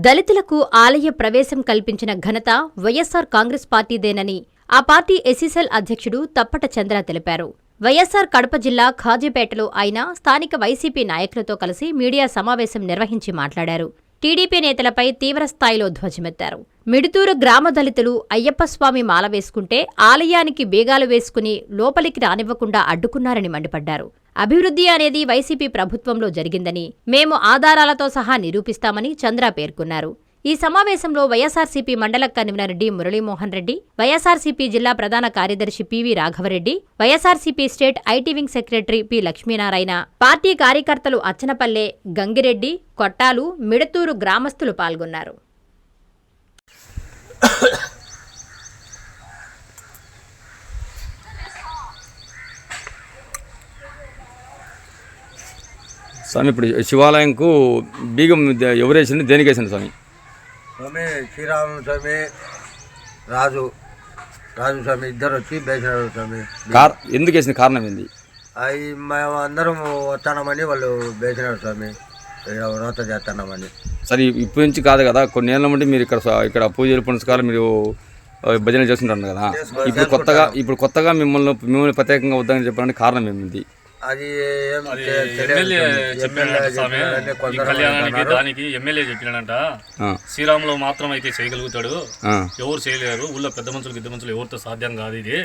దళితులకు ఆలయ ప్రవేశం కల్పించిన ఘనత వైఎస్సార్ కాంగ్రెస్ పార్టీదేనని ఆ పార్టీ ఎస్సీసెల్ అధ్యక్షుడు తప్పట చంద్ర తెలిపారు. వైఎస్సార్ కడప జిల్లా ఖాజీపేటలో ఆయన స్థానిక వైసీపీ నాయకులతో కలిసి మీడియా సమావేశం నిర్వహించి మాట్లాడారు. టీడీపీ నేతలపై తీవ్రస్థాయిలో ధ్వజమెత్తారు. మిడుతూరు గ్రామ దళితులు అయ్యప్పస్వామి మాల వేసుకుంటే ఆలయానికి బేగాలు వేసుకుని లోపలికి రానివ్వకుండా అడ్డుకున్నారని మండిపడ్డారు. అభివృద్ధి అనేది వైసీపీ ప్రభుత్వంలో జరిగిందని మేము ఆధారాలతో సహా నిరూపిస్తామని చంద్ర పేర్కొన్నారు. ఈ సమావేశంలో వైఎస్ఆర్సీపీ మండల convener D Muralimohan Reddy YSRCP జిల్లా ప్రధాన కార్యదర్శి PV Raghava Reddy YSRCP state IT wing secretary P Lakshminarayana party కార్యకర్తలు అచ్చనపల్లె గంగిరెడ్డి కొట్టాలు మిడతూరు గ్రామస్తులు పాల్గొన్నారు. స్వామి ఇప్పుడు శివాలయంకు బీగం ద- ఎవరు వేసింది దేనికి వేసింది స్వామి? స్వామి శ్రీరాములు స్వామి రాజు రాజు స్వామి ఇద్దరు వచ్చి బేసినారు స్వామి. కార్ ఎందుకు వేసింది కారణం ఏంది? అవి మేము అందరం వస్తానమని వాళ్ళు బేసినారు స్వామి. వ్రత చేస్తున్నామని సరే ఇప్పటి నుంచి కాదు కదా కొన్ని ఏళ్ళ నుండి మీరు ఇక్కడ ఇక్కడ పూజలు పునస్కారాలు మీరు ఆ, భజనలు చేస్తుంటారు కదా. ఇప్పుడు కొత్తగా ఇప్పుడు కొత్తగా మిమ్మల్ని మిమ్మల్ని ప్రత్యేకంగా వద్దని చెప్పడానికి కారణం ఏమిటి అది ఏం కళ్యాణానికి. దానికి ఎమ్మెల్యే చెప్పినాడంట. ఆ, శ్రీరాములో మాత్రం అయితే చేయగలుగుతాడు ఎవరు చేయలేరు. ఊళ్ళో పెద్ద మనుషులు పెద్ద మనుషులు ఎవరితో సాధ్యం కాదు ఇది.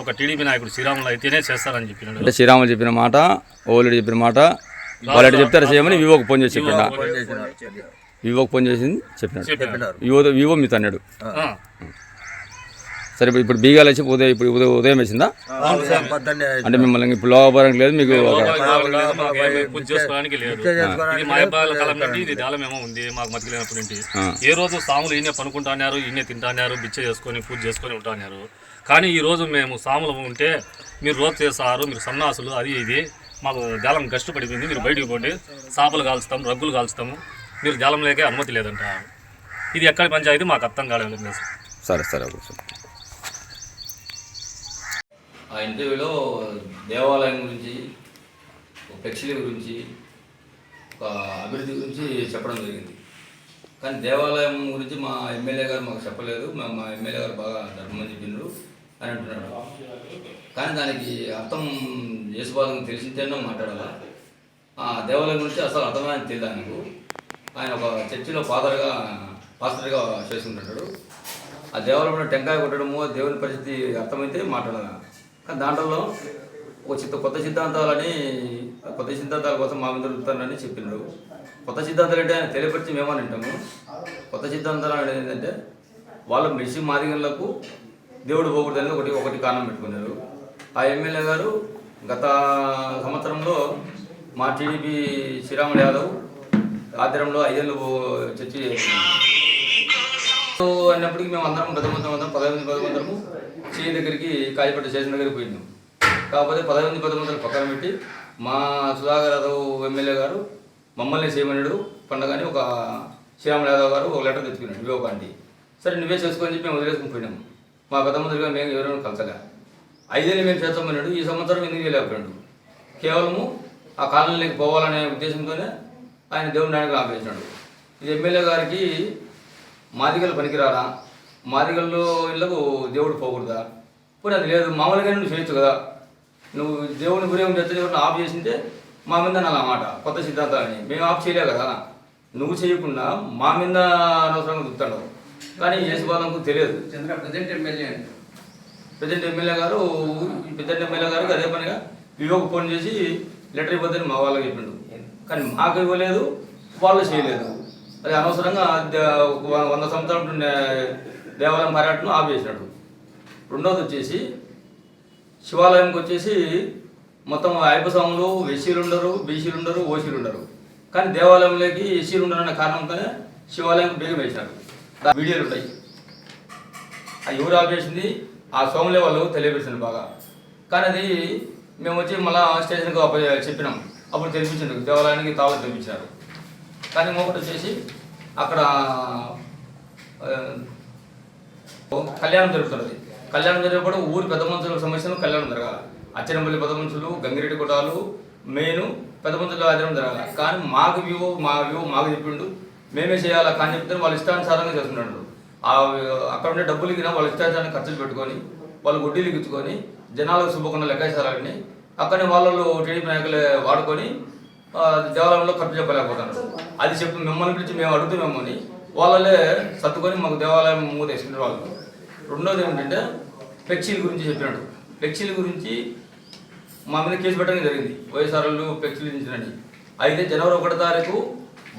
ఒక టీడీపీ నాయకుడు శ్రీరాములు అయితేనే చేస్తారని చెప్పినాడు. అంటే శ్రీరాములు చెప్పిన మాట ఓలుడు చెప్పిన మాట వాళ్ళు చెప్తారు చేయమని వివోకి ఫోన్ చేసి చెప్పిన. వివోకి ఫోన్ చేసింది చెప్పినాడు. వివో వివో మీతో అన్నాడు ఆ. సరే ఇప్పుడు- ఇప్పుడు బీగాలు వచ్చి ఉదయం ఇప్పుడు ఉదయం ఉదయం వేసిందా అంటే మిమ్మల్ని ఇప్పుడు లోపరం లేదు మీకు. ఏ రోజు సాములు ఈయనే పనుకుంటున్నారు ఈయనే తింటాన్నారు బిచ్చ చేసుకొని పూజ చేసుకొని ఉంటున్నారు. కానీ ఈ రోజు మేము సాములు ఉంటే మీరు రోజు చేస్తారు మీరు సన్నాసులు అది ఇది. మాకు జాలం గష్టు పడిపోయింది మీరు బయటికి పోండి సాపలు కాల్చుతాం రగ్గులు కాల్చుతాము మీరు జాలం లేకే అనుమతి లేదంట. ఇది ఎక్కడి పంచాయతీ? మాకు అర్థం కాలేదు. సార్ సరే సరే ఓకే సార్. ఆ ఇంటర్వ్యూలో దేవాలయం గురించి ఒక ఫ్లెక్సీల గురించి ఒక అభివృద్ధి గురించి చెప్పడం జరిగింది. కానీ దేవాలయం గురించి మా ఎమ్మెల్యే గారు మాకు చెప్పలేదు. మా ఎమ్మెల్యే గారు బాగా ధర్మం చెప్పిండ్రు అని అంటున్నాడు కానీ దానికి అర్థం యేసుబాలకు తెలిసిందేనో మాట్లాడాలా? ఆ దేవాలయం గురించి అసలు అర్థమైన తెలియదు ఆయనకు ఆయన ఒక చర్చిలో ఫాదర్గా పాస్టర్గా చేసుకుంటుంటాడు ఆ దేవాలయంలో టెంకాయ కొట్టడము దేవుని పరిస్థితి అర్థమైతే మాట్లాడాలి? దాంట్లో ఒక చిత్త కొత్త సిద్ధాంతాలని కొత్త సిద్ధాంతాల కోసం మా మీద దొరుకుతానని చెప్పినారు కొత్త సిద్ధాంతాలు అంటే ఆయన తెలియపరిచి మేమని అంటాము కొత్త సిద్ధాంతాలు అనేది ఏంటంటే వాళ్ళ మెడిసిన్ మాదిగలకు దేవుడు పోకూడదని ఒకటి ఒకటి కారణం పెట్టుకున్నారు. ఆ ఎమ్మెల్యే గారు గత సంవత్సరంలో మా టీడీపీ శ్రీరాములు యాదవ్ ఆధ్వర్యంలో ఐదేళ్ళు చర్చి అన్నప్పటికీ మేము అందరం గత మంది అందరం పదహైదు పది మందరము చేయి దగ్గరికి కాజీపేట స్టేషన్ దగ్గరికి పోయినాం. కాకపోతే పదహైదు పది మందిని పక్కన పెట్టి మా సుధాకర్ యాదవ్ ఎమ్మెల్యే గారు మమ్మల్ని చేయమన్నాడు పండగని ఒక శ్రీరాములు యాదవ్ గారు ఒక లెటర్ తెచ్చుకున్నాడు వివేకాంటి సరే నువ్వే చేసుకొని చెప్పి మేము వదిలేసుకుని పోయినాం. మా పెద్ద మేము ఎవరైనా కలసగా ఐదేళ్ళు మేము చేస్తామన్నాడు ఈ సంవత్సరం ఎందుకు చేయలేకపోయాడు? కేవలము ఆ కాలనీలోకి పోవాలనే ఉద్దేశంతోనే ఆయన దేవుడి నాయకులు ఆపేసినాడు. ఇది ఎమ్మెల్యే గారికి మాదిగలు పనికిరారా మాదిగల్లో ఇళ్ళకు దేవుడు పోకూడదా? పోనీ అది లేదు మామూలుగా నువ్వు చేయొచ్చు కదా. నువ్వు దేవుని గురి ఎవరిని ఆఫ్ చేసింటే మా మీద అలా మాట కొత్త సిద్ధాంతాలని. మేము ఆఫ్ చేయలే కదా. నువ్వు చేయకుండా మా మీద అనవసరంగా దుత్తాడు కానీ యేసుబాలంకు తెలియదు. చంద్ర ప్రజెంట్ ఎమ్మెల్యే అంటే ప్రజెంట్ ఎమ్మెల్యే గారు ప్రజెంట్ ఎమ్మెల్యే గారికి అదే పనిగా వివోకు ఫోన్ చేసి లెటర్ ఇవ్వద్దని మా వాళ్ళకి చెప్పిండు. కానీ మాకు ఇవ్వలేదు వాళ్ళు చేయలేదు. అది అనవసరంగా ఒక వంద సంవత్సరాల దేవాలయం పర్యటన ఆపేసినట్టు రెండోది వచ్చేసి శివాలయంకి వచ్చేసి మొత్తం అయ్యప్ప స్వాములు ఎస్సీలు ఉండరు బీసీలు ఉండరు ఓసీలు ఉండరు. కానీ దేవాలయంలోకి ఎస్సీలు ఉండరనే కారణంతోనే శివాలయం బేగం వేసినారు వీడియోలు ఉంటాయి ఆ ఎవరు ఆపేసింది? ఆ సోములే వాళ్ళు తెలియపరిచింది బాగా. కానీ అది మేము వచ్చి మళ్ళీ స్టేషన్కి చెప్పినాం. అప్పుడు తెలిపించారు దేవాలయానికి తావత్ తెలిపించారు కానీ ఇంకొకటి వచ్చేసి అక్కడ కళ్యాణం జరుగుతున్నది కళ్యాణం జరిగేప్పుడు ఊరి పెద్ద మనుషుల సమస్యలు కళ్యాణం జరగాలి. అచ్చనపల్లి పెద్ద మనుషులు గంగిరెడ్డి కొట్టాలు మెయిన్ పెద్ద మనుషులు ఆచరణ జరగాలి. కానీ మాకు వ్యూ మా వ్యూ మాకు చెప్పిండు. మేమే చేయాలా కానీ చెప్తే వాళ్ళు ఇష్టానుసారంగా చేస్తున్నాడు ఆ అక్కడ ఉండే డబ్బులు కింద వాళ్ళ ఇష్టానుసారంగా ఖర్చులు పెట్టుకొని వాళ్ళు గుడ్డీలు ఇచ్చుకొని జనాలకు శుభకుండా లెక్కేసారని అక్కడనే వాళ్ళు టీడీపీ నాయకులు వాడుకొని దేవాలయంలో ఖర్చు చెప్పలేకపోతున్నారు. అది చెప్పి మిమ్మల్ని పిలిచి మేము అడుగుతున్నామని వాళ్ళే సర్దుకొని మాకు దేవాలయం మూత వాళ్ళు రెండోది ఏంటంటే ఫ్లెక్సీల గురించి చెప్పినాడు ఫ్లెక్సీల గురించి మా మీద కేసు పెట్టడం జరిగింది. వైఎస్ఆర్లు ఫ్లెక్సీలు ఇచ్చినండి అయితే జనవరి ఒకటో తారీఖు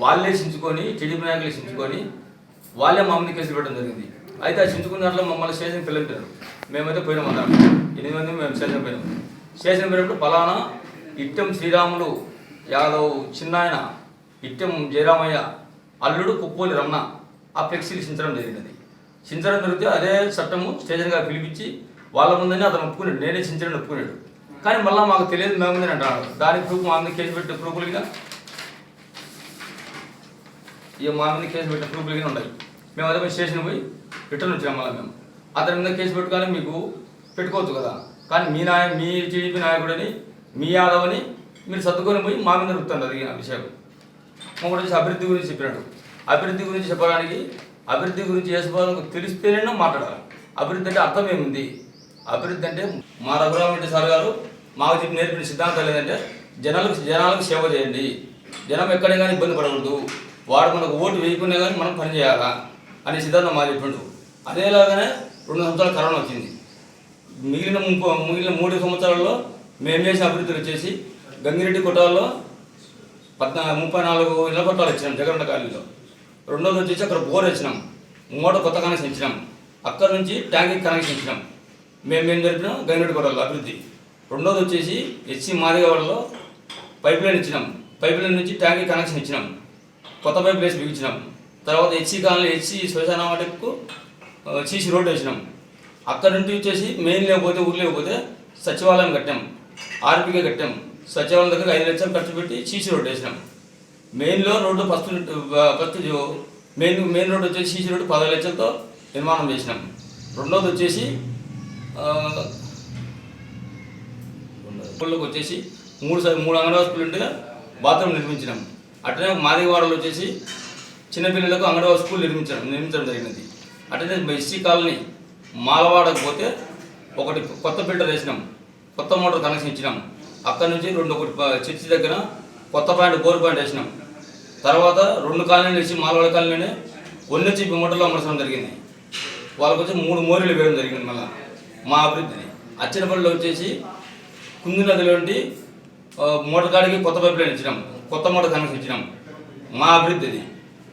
వాళ్ళే చించుకొని టీడీపీ నాయకులు చించుకొని వాళ్ళే మా మీద కేసులు పెట్టడం జరిగింది. అయితే ఆ చించుకున్న దాంట్లో మమ్మల్ని స్టేషన్ పిల్లలు మేమైతే పోయినాం అన్నాం ఎనిమిది మంది మేము స్టేషన్ పోయినాం స్టేషన్ పోయినప్పుడు ఫలానా ఇట్టం శ్రీరాములు యాదవ్ చిన్నాయన ఇట్టం జయరామయ్య అల్లుడు కుప్పోలి రమణ ఆ ఫ్లెక్సీలు చించడం జరిగినది. చించడం జరిగితే అదే చట్టము స్టేషన్గా పిలిపించి వాళ్ళ ముందని అతను ఒప్పుకున్నాడు. నేనే చించడం ఒప్పుకున్నాడు. కానీ మళ్ళీ మాకు తెలియదు మేము ముందని అంటాడు. దానికి ప్రూఫ్ మా మీద కేసు పెట్టిన ప్రూఫ్లుగా ఇక మా మీద కేసు పెట్టే ప్రూఫ్లుగా ఉన్నాయి. మేము అదే పోయి స్టేషన్ పోయి రిటర్న్ వచ్చాము మళ్ళీ మేము. అతని మీద కేసు పెట్టుకొని మీకు పెట్టుకోవచ్చు కదా. కానీ మీ నాయ మీ టీడీపీ నాయకుడని మీ యాదవ్ అని మీరు సర్దుకొని పోయి మా మీద రుపుతాను అది ఆ విషయం. ఒకటి వచ్చి అభివృద్ధి గురించి చెప్పినాడు. అభివృద్ధి గురించి చెప్పడానికి అభివృద్ధి గురించి చేసుకోవాలని తెలిస్తేనే మాట్లాడాలి. అభివృద్ధి అంటే అర్థం ఏముంది? అభివృద్ధి అంటే మా రఘురామరెడ్డి సార్ గారు మాకు చెప్పి నేర్పిన సిద్ధాంతం ఏంటంటే జనాలకు జనాలకు సేవ చేయండి. జనం ఎక్కడ కానీ ఇబ్బంది పడకూడదు. వాడు మనకు ఓటు వేయకుండా కానీ మనం పని చేయాలా? అనే సిద్ధాంతం మా చెప్పిండు అదేలాగానే రెండు సంవత్సరాలు కరోనా వచ్చింది. మిగిలిన ముప్ప మిగిలిన మూడు సంవత్సరాల్లో మేము చేసిన అభివృద్ధులు వచ్చేసి గంగిరెడ్డి కుటాల్లో పద్నా ముప్పై నాలుగు ఇళ్ళ కొట్టాలు ఇచ్చినాం జగన్ కాలనీలో. రెండోది వచ్చేసి అక్కడ బోర్ ఇచ్చినాం మూడో కొత్త కనెక్షన్ ఇచ్చినాం అక్కడ నుంచి ట్యాంక్ కనెక్షన్ ఇచ్చినాం మేము మేము జరిపినాం? గంగిరెడ్డి కుటాల్లో అభివృద్ధి. రెండోది వచ్చేసి హెచ్సి మాదిగవాడలో పైప్ లైన్ ఇచ్చినాం. పైప్ లైన్ నుంచి ట్యాంక్ కనెక్షన్ ఇచ్చినాం. కొత్త పైప్ వేసి బిగించినాం. తర్వాత హెచ్సి కాలనీ హెచ్సి శ్మశాన వాటికు సీసీ రోడ్డు వేసినాం. అక్కడ నుండి వచ్చేసి మెయిన్ లేకపోతే ఊరు లేకపోతే సచివాలయం కట్టాం. ఆర్పీకే కట్టాం. సచివాలయం దగ్గర ఐదు లక్షలు ఖర్చు పెట్టి సీసీ రోడ్డు వేసినాం. మెయిన్లో road first first main main road వచ్చేసి సీసీ రోడ్డు పదహారు లక్షలతో నిర్మాణం చేసినాం. రెండోది వచ్చేసి ఆ, స్కూల్లోకి వచ్చేసి మూడు మూడు అంగన్వాడీ స్కూల్ ఉంటే బాత్రూమ్ నిర్మించినాం. అట్లనే మాదిగవాడలో వచ్చేసి చిన్నపిల్లలకు అంగన్వాడీ స్కూల్ నిర్మించడం నిర్మించడం జరిగినది. అట్లనే ఎస్సీ కాలనీ మాలవాడకు పోతే ఒకటి కొత్త ఫిల్టర్ వేసినాం. కొత్త మోటార్ కనెక్షన్ ఇచ్చినాం. అక్కడ నుంచి రెండు ఒకటి చర్చి దగ్గర కొత్త పాయింట్ బోర్ పాయింట్ వేసినాం. తర్వాత రెండు కాలనీలు వేసి మాలవాడ కాలనీనే ఒన్ని చెప్పి మోటార్లో అమర్చడం జరిగింది. వాళ్ళకి వచ్చి మూడు మోరీలు వేయడం జరిగింది మళ్ళీ. మా అభివృద్ధిని. అచ్చినపల్లిలో వచ్చేసి కుంది నదిలో నుండి ఆ, మోటార్ కాడికి కొత్త పైప్ లైన్ ఇచ్చినాం. కొత్త మోటార్ కనెక్షన్ ఇచ్చినాం. మా అభివృద్ధి ఇది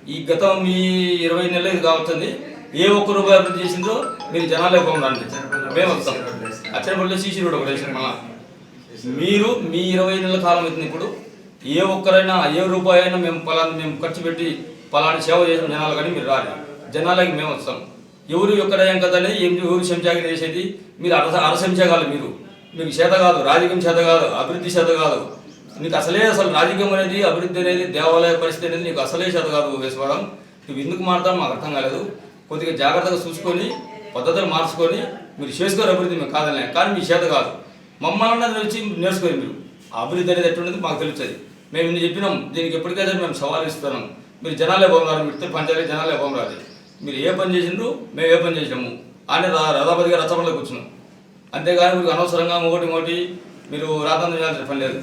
ఈ గతం మీ ఇరవై నెలలు ఇది కావచ్చింది. ఏ ఒక్క రూపాయి అభివృద్ధి చేసిందో మీరు జనాలే పోండి మేము వస్తాం. అచ్చనపల్లిలో సీసీ రోడ్ ఒకటి వేసినాం మళ్ళా. మీరు మీ ఇరవై నెలల కాలం అవుతుంది ఇప్పుడు ఏ ఒక్కరైనా ఏ రూపాయి అయినా మేము పలానా మేము ఖర్చు పెట్టి పలానా సేవ చేసిన జనాలు కానీ మీరు రాలి జనాలకి మేము వస్తాం. ఎవరు ఎక్కడేం కదని ఏం ఎవరు సంచాగం చేసేది మీరు అర అరసంచగాలి మీరు. మీకు చేత కాదు రాజకీయం చేత కాదు అభివృద్ధి చేత కాదు. నీకు అసలే అసలు రాజకీయం అనేది అభివృద్ధి అనేది దేవాలయ పరిస్థితి అనేది నీకు అసలే చేత కాదు వేసుకోవడం. నువ్వు ఎందుకు మారుతావు మాకు అర్థం కాలేదు. కొద్దిగా జాగ్రత్తగా చూసుకొని పద్ధతులు మార్చుకొని మీరు చేసుకోరు అభివృద్ధి మేము కాదనే కానీ మీ చేత కాదు. మమ్మల్ని తెలిసి వచ్చి మీరు. అభివృద్ధి అనేది ఎటువంటిది మాకు తెలుస్తుంది. మేము ఇన్ని చెప్పినాం దీనికి ఎప్పటికైతే మేము సవాల్ ఇస్తున్నాం. మీరు జనాలే బొమ్మరారు మీరు జనాలు జనాలే బొమ్మరాలి మీరు ఏ పని చేసిండ్రు మేము ఏ పని చేసినాము. అని రథాపతిగా రథంలో కూర్చున్నాం. అంతేగాని మీకు అనవసరంగా ఒకటి ఒకటి మీరు రాతం చేయాల్సిన పని లేదు.